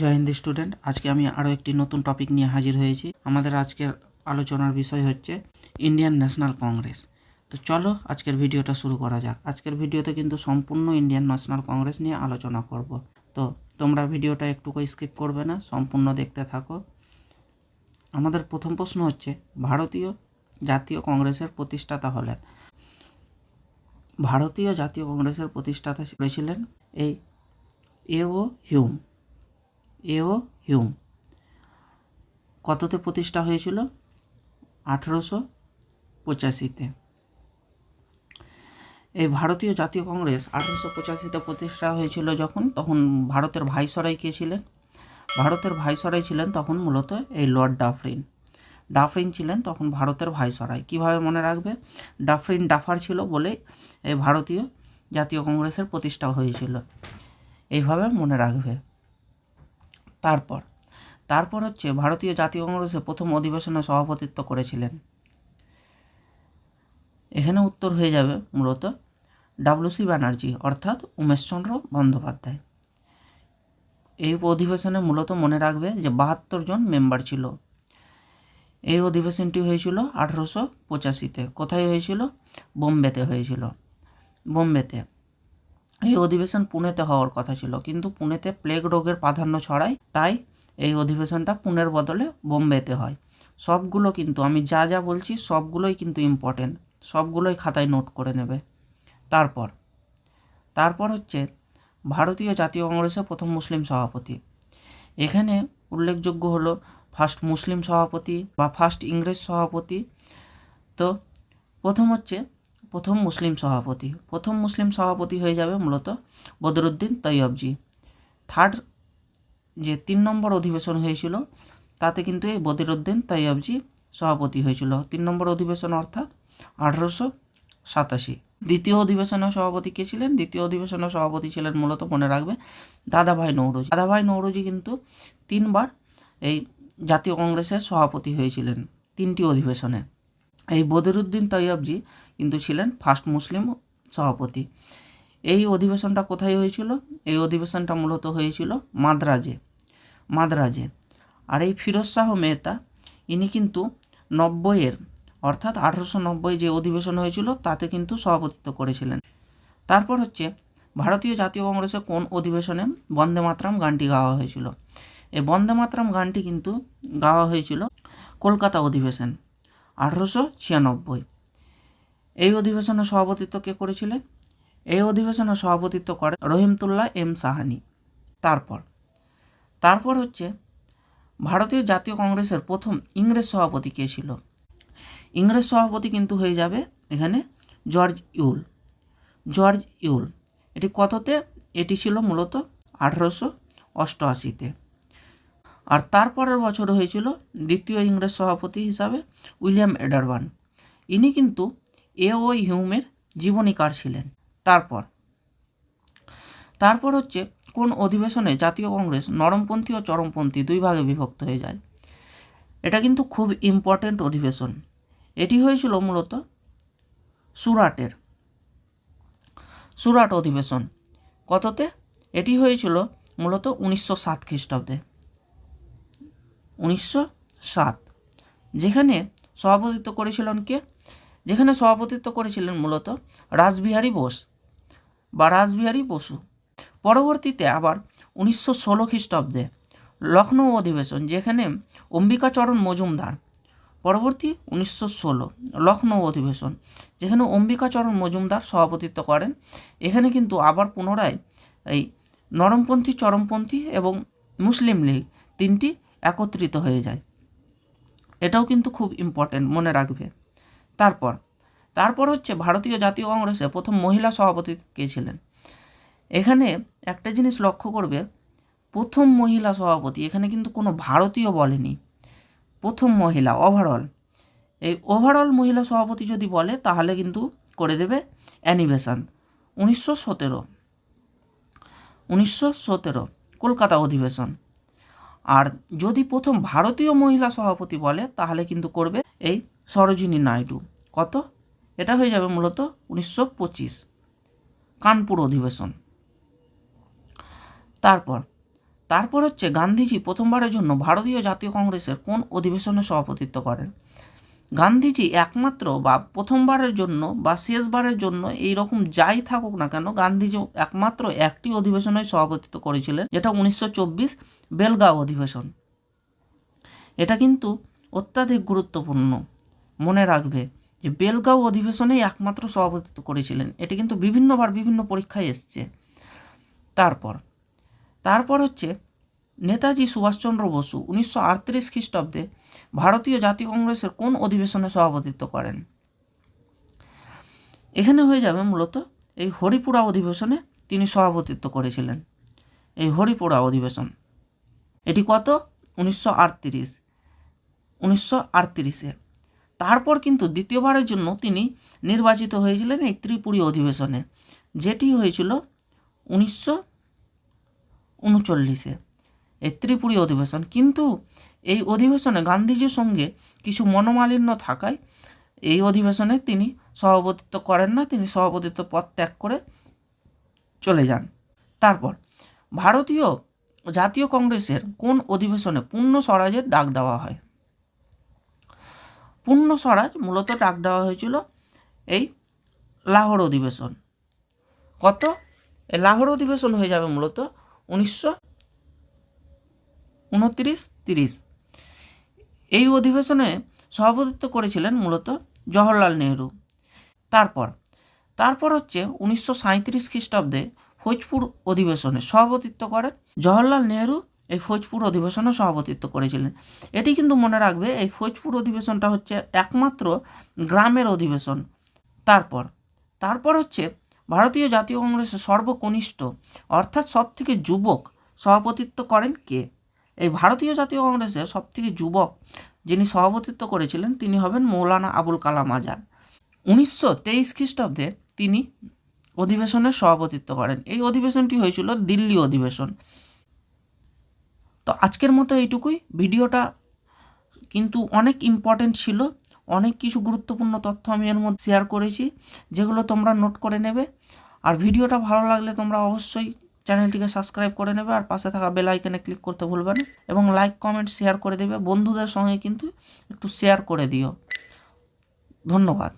জয় Hind student আজকে আমি আরও একটি নতুন টপিক নিয়ে হাজির হয়েছি। আমাদের আজকের আলোচনার বিষয় হচ্ছে ইন্ডিয়ান ন্যাশনাল কংগ্রেস তো চলো আজকের ভিডিওটা শুরু করা যাক। আজকের ভিডিওতে কিন্তু সম্পূর্ণ ইন্ডিয়ান ন্যাশনাল কংগ্রেস নিয়ে আলোচনা করব। তো তোমরা ভিডিওটা একটুকু স্কিপ করবে না, সম্পূর্ণ দেখতে থাকো। আমাদের প্রথম প্রশ্ন হচ্ছে, ভারতীয় জাতীয় কংগ্রেসের প্রতিষ্ঠাতা হলেন। ভারতীয় জাতীয় কংগ্রেসের প্রতিষ্ঠাতা ছিলেন এই এও হিউম। এও হিউম। কততে প্রতিষ্ঠা হয়েছিল? আঠেরোশো পঁচাশিতে। এই ভারতীয় জাতীয় কংগ্রেস আঠেরোশো পঁচাশিতে প্রতিষ্ঠা হয়েছিল যখন, তখন ভারতের ভাইসরাই কে ছিলেন? ভারতের ভাইসরাই ছিলেন তখন মূলত এই লর্ড ডাফরিন। ডাফরিন ছিলেন তখন ভারতের ভাইসরাই কীভাবে মনে রাখবে? ডাফরিন ডাফার ছিল বলে এই ভারতীয় জাতীয় কংগ্রেসের প্রতিষ্ঠা হয়েছিল। এইভাবে মনে রাখবে। তারপর। তারপর হচ্ছে ভারতীয় জাতীয় কংগ্রেসের প্রথম অধিবেশনে সভাপতিত্ব করেছিলেন। এখানে উত্তর হয়ে যাবে মূলত ডাব্লিউসি ব্যানার্জি, অর্থাৎ উমেশচন্দ্র বন্দ্যোপাধ্যায়। এই অধিবেশনে মূলত মনে রাখবে যে বাহাত্তর জন মেম্বার ছিল। এই অধিবেশনটি হয়েছিল আঠেরোশো পঁচাশিতে। কোথায় হয়েছিল? বোম্বেতে হয়েছিল। বোম্বেতে। এই অধিবেশন পুনেতে হওয়ার কথা ছিল। কিন্তু পুনেতে প্লেগ রোগের প্রাধান্য ছড়ায়, তাই এই অধিবেশনটা পুনের বদলে বোম্বেতে হয়। সবগুলো কিন্তু, আমি যা যা বলছি সবগুলোই কিন্তু ইম্পর্টেন্ট সবগুলোই খাতায় নোট করে নেবে। তারপর তারপর হচ্ছে ভারতীয় জাতীয় কংগ্রেসের প্রথম মুসলিম সভাপতি। এখানে উল্লেখযোগ্য হলো ফার্স্ট মুসলিম সভাপতি বা ফার্স্ট ইংরেজ সভাপতি। তো প্রথম হচ্ছে প্রথম মুসলিম সভাপতি। প্রথম মুসলিম সভাপতি হয়ে যাবে মূলত বদরুদ্দিন তৈয়বজি। থার্ড যে তিন নম্বর অধিবেশন হয়েছিল, তাতে কিন্তু এই বদিরুদ্দিন তৈয়বজি সভাপতি হয়েছিল। তিন নম্বর অধিবেশন অর্থাৎ আঠারোশো সাতাশি। দ্বিতীয় অধিবেশনের সভাপতি কে ছিলেন? দ্বিতীয় অধিবেশনের সভাপতি ছিলেন মূলত মনে রাখবে দাদাভাই নৌরুজি। দাদাভাই নৌরুজি কিন্তু তিনবার এই জাতীয় কংগ্রেসের সভাপতি হয়েছিলেন তিনটি অধিবেশনে। এই বদরুদ্দিন তৈয়বজি কিন্তু ছিলেন ফার্স্ট মুসলিম সভাপতি। এই অধিবেশনটা কোথায় হয়েছিল? এই অধিবেশনটা মূলত হয়েছিল মাদ্রাজে মাদ্রাজে। আর এই ফিরোজ শাহ মেহতা, ইনি কিন্তু নব্বইয়ের, অর্থাৎ আঠারোশো নব্বই যে অধিবেশন হয়েছিল, তাতে কিন্তু সভাপতিত্ব করেছিলেন। তারপর হচ্ছে, ভারতীয় জাতীয় কংগ্রেসের কোন অধিবেশনে বন্দে মাতরাম গানটি গাওয়া হয়েছিল? এই বন্দে মাতরাম গানটি কিন্তু গাওয়া হয়েছিল কলকাতা অধিবেশন। আঠারোশো ছিয়ানব্বই। এই অধিবেশনে সভাপতিত্ব কে করেছিলেন? এই অধিবেশনে সভাপতিত্ব করে রহিমতুল্লাহ এম সাহানি। তারপর তারপর হচ্ছে ভারতীয় জাতীয় কংগ্রেসের প্রথম ইংরেজ সভাপতি কে ছিল? ইংরেজ সভাপতি কিন্তু হয়ে যাবে এখানে জর্জ ইউল। জর্জ ইউল, এটি কততে? এটি ছিল মূলত আঠারোশো অষ্টআশিতে। আর তারপরের বছর হয়েছিল দ্বিতীয় ইংরেজ সভাপতি হিসাবে উইলিয়াম এডারবান। ইনি কিন্তু এ ও হিউমের জীবনীকার ছিলেন। তারপর? তারপর হচ্ছে কোন অধিবেশনে জাতীয় কংগ্রেস নরমপন্থী ও চরমপন্থী দুই ভাগে বিভক্ত হয়ে যায়। এটা কিন্তু খুব ইম্পর্ট্যান্ট অধিবেশন। এটি হয়েছিল মূলত সুরাটের। সুরাট অধিবেশন। কততে? এটি হয়েছিল মূলত উনিশশো সাত খ্রিস্টাব্দে। উনিশশো সাত, যেখানে সভাপতিত্ব করেছিলেন কে? যেখানে সভাপতিত্ব করেছিলেন মূলত রাসবিহারী বোস বা রাসবিহারী বসু। পরবর্তীতে আবার উনিশশো ষোলো খ্রিস্টাব্দে লখনৌ অধিবেশন, যেখানে অম্বিকাচরণ মজুমদার, পরবর্তী উনিশশো ষোলো লখনৌ অধিবেশন, যেখানে অম্বিকাচরণ মজুমদার সভাপতিত্ব করেন। এখানে কিন্তু আবার পুনরায় এই নরমপন্থী, চরমপন্থী এবং মুসলিম লীগ তিনটি একত্রিত হয়ে যায়। এটাও কিন্তু খুব ইম্পর্টেন্ট মনে রাখবে। তারপর তারপর হচ্ছে ভারতীয় জাতীয় কংগ্রেসে প্রথম মহিলা সভাপতি কে ছিলেন? এখানে একটা জিনিস লক্ষ্য করবে, প্রথম মহিলা সভাপতি, এখানে কিন্তু কোনো ভারতীয় বলেনি। প্রথম মহিলা ওভারঅল এই ওভারঅল মহিলা সভাপতি যদি বলে, তাহলে কিন্তু করে দেবে অ্যানিভেশন। উনিশশো সতেরো। উনিশশো সতেরো, কলকাতা অধিবেশন। আর যদি প্রথম ভারতীয় মহিলা সভাপতি বলে, তাহলে কিন্তু করবে এই সরোজিনী নাইডু। কত? এটা হয়ে যাবে মূলত উনিশশো পঁচিশ। কানপুর অধিবেশন। তারপর তারপর হচ্ছে গান্ধীজি প্রথমবারের জন্য ভারতীয় জাতীয় কংগ্রেসের কোন অধিবেশনে সভাপতিত্ব করেন? গান্ধীজি একমাত্র বা প্রথমবারের জন্য বা শেষবারের জন্য এই রকম যাই থাকুক না কেন গান্ধীজি একমাত্র একটি অধিবেশনে সভাপতিত্ব করেছিলেন, যেটা উনিশশো চব্বিশ বেলগাঁও অধিবেশন। এটা কিন্তু অত্যাধিক গুরুত্বপূর্ণ মনে রাখবে যে বেলগাঁও অধিবেশনেই একমাত্র সভাপতিত্ব করেছিলেন। এটি কিন্তু বিভিন্নবার বিভিন্ন পরীক্ষায় এসছে। তারপর তারপর হচ্ছে নেতাজি সুভাষচন্দ্র বসু উনিশশো আটত্রিশ খ্রিস্টাব্দে ভারতীয় জাতীয় কংগ্রেসের কোন অধিবেশনে সভাপতিত্ব করেন? এখানে হয়ে যাবে মূলত এই হরিপুরা অধিবেশনে তিনি সভাপতিত্ব করেছিলেন। এই হরিপুরা অধিবেশন, এটি কত? উনিশশো আটত্রিশ। উনিশশো আটত্রিশে। তারপর কিন্তু দ্বিতীয়বারের জন্য তিনি নির্বাচিত হয়েছিলেন এই ত্রিপুরী অধিবেশনে, যেটি হয়েছিল উনিশশো উনচল্লিশে। এই ত্রিপুরী অধিবেশন। কিন্তু এই অধিবেশনে গান্ধীজির সঙ্গে কিছু মনোমালিন্য থাকায় এই অধিবেশনে তিনি সভাপতিত্ব করেন না, তিনি সভাপতিত্ব পদ ত্যাগ করে চলে যান। তারপর ভারতীয় জাতীয় কংগ্রেসের কোন অধিবেশনে পূর্ণ স্বরাজের ডাক দেওয়া হয়? পূর্ণ স্বরাজ মূলত ডাক দেওয়া হয়েছিল এই লাহোর অধিবেশন। কত? লাহোর অধিবেশন হয়ে যাবে মূলত উনিশশো উনত্রিশ তিরিশ। এই অধিবেশনে সভাপতিত্ব করেছিলেন মূলত জওহরলাল নেহরু। তারপর তারপর হচ্ছে উনিশশো সাঁইত্রিশ খ্রিস্টাব্দে ফৌজপুর অধিবেশনে সভাপতিত্ব করেন জওহরলাল নেহরু। এই ফৌজপুর অধিবেশনে সভাপতিত্ব করেছিলেন। এটি কিন্তু মনে রাখবে, এই ফৌজপুর অধিবেশনটা হচ্ছে একমাত্র গ্রামের অধিবেশন। তারপর তারপর হচ্ছে ভারতীয় জাতীয় কংগ্রেসের সর্বকনিষ্ঠ, অর্থাৎ সব থেকে যুবক সভাপতিত্ব করেন কে? এই ভারতীয় জাতীয় কংগ্রেসের সব থেকে যুবক যিনি সভাপতিত্ব করেছিলেন, তিনি হবেন মৌলানা আবুল কালাম আজাদ। উনিশশো তেইশ খ্রিস্টাব্দে তিনি অধিবেশনের সভাপতিত্ব করেন। এই অধিবেশনটি হয়েছিল দিল্লি অধিবেশন। তো আজকের মতো এইটুকুই। ভিডিওটা কিন্তু অনেক ইম্পর্টেন্ট ছিল। অনেক কিছু গুরুত্বপূর্ণ তথ্য আমি এর মধ্যে শেয়ার করেছি, যেগুলো তোমরা নোট করে নেবে। আর ভিডিওটা ভালো লাগলে তোমরা অবশ্যই চ্যানেলটিকে সাবস্ক্রাইব করে নেবে আর পাশে থাকা বেল আইকনে ক্লিক করতে ভুলবে না এবং লাইক কমেন্ট শেয়ার করে দেবে। বন্ধুদের সঙ্গে কিন্তু একটু শেয়ার করে দিও। ধন্যবাদ।